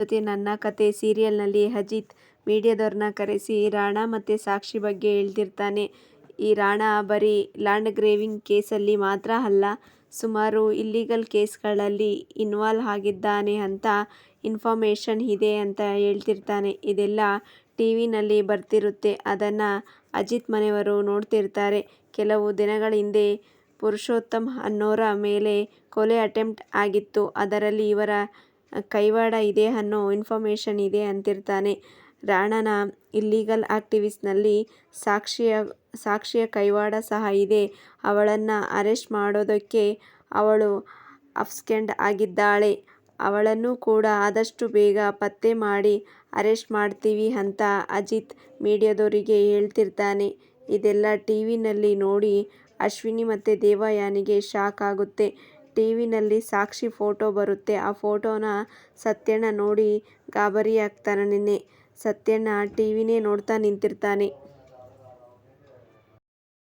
ಜೊತೆ ನನ್ನ ಕತೆ ಸೀರಿಯಲ್ನಲ್ಲಿ ಅಜಿತ್ ಮೀಡಿಯಾದವ್ರನ್ನ ಕರೆಸಿ ರಾಣಾ ಮತ್ತು ಸಾಕ್ಷಿ ಬಗ್ಗೆ ಹೇಳ್ತಿರ್ತಾನೆ. ಈ ರಾಣಾ ಬರೀ ಲ್ಯಾಂಡ್ ಗ್ರೇವಿಂಗ್ ಕೇಸಲ್ಲಿ ಮಾತ್ರ ಅಲ್ಲ, ಸುಮಾರು ಇಲ್ಲೀಗಲ್ ಕೇಸ್ಗಳಲ್ಲಿ ಇನ್ವಾಲ್ವ್ ಆಗಿದ್ದಾನೆ ಅಂತ ಇನ್ಫಾರ್ಮೇಷನ್ ಇದೆ ಅಂತ ಹೇಳ್ತಿರ್ತಾನೆ. ಇದೆಲ್ಲ ಟಿ ವಿನಲ್ಲಿ ಬರ್ತಿರುತ್ತೆ. ಅದನ್ನು ಅಜಿತ್ ಮನೆಯವರು ನೋಡ್ತಿರ್ತಾರೆ. ಕೆಲವು ದಿನಗಳ ಹಿಂದೆ ಪುರುಷೋತ್ತಮ್ ಅನ್ನೋರ ಮೇಲೆ ಕೊಲೆ ಅಟೆಂಪ್ಟ್ ಆಗಿತ್ತು. ಅದರಲ್ಲಿ ಇವರ ಕೈವಾಡ ಇದೆ ಅನ್ನೋ ಇನ್ಫಾರ್ಮೇಷನ್ ಇದೆ ಅಂತಿರ್ತಾನೆ. ರಾಣನ ಇಲ್ಲೀಗಲ್ ಆಕ್ಟಿವಿಸ್ಟ್ನಲ್ಲಿ ಸಾಕ್ಷಿಯ ಸಾಕ್ಷಿಯ ಕೈವಾಡ ಸಹ ಇದೆ. ಅವಳನ್ನು ಅರೆಸ್ಟ್ ಮಾಡೋದಕ್ಕೆ ಅವಳು ಅಬ್ಸ್ಕೆಂಡ್ ಆಗಿದ್ದಾಳೆ. ಅವಳನ್ನು ಕೂಡ ಆದಷ್ಟು ಬೇಗ ಪತ್ತೆ ಮಾಡಿ ಅರೆಸ್ಟ್ ಮಾಡ್ತೀವಿ ಅಂತ ಅಜಿತ್ ಮೀಡಿಯಾದವರಿಗೆ ಹೇಳ್ತಿರ್ತಾನೆ. ಇದೆಲ್ಲ ಟಿವಿನಲ್ಲಿ ನೋಡಿ ಅಶ್ವಿನಿ ಮತ್ತು ದೇವಯಾನಿಗೆ ಶಾಕ್ ಆಗುತ್ತೆ. ಟಿವಿನಲ್ಲಿ ಸಾಕ್ಷಿ ಫೋಟೋ ಬರುತ್ತೆ. ಆ ಫೋಟೋನ ಸತ್ಯಣ್ಣ ನೋಡಿ ಗಾಬರಿಯಾಗ್ತಾನೆ. ಸತ್ಯಣ್ಣ ಟಿವಿನೇ ನೋಡ್ತಾ ನಿಂತಿರ್ತಾನೆ.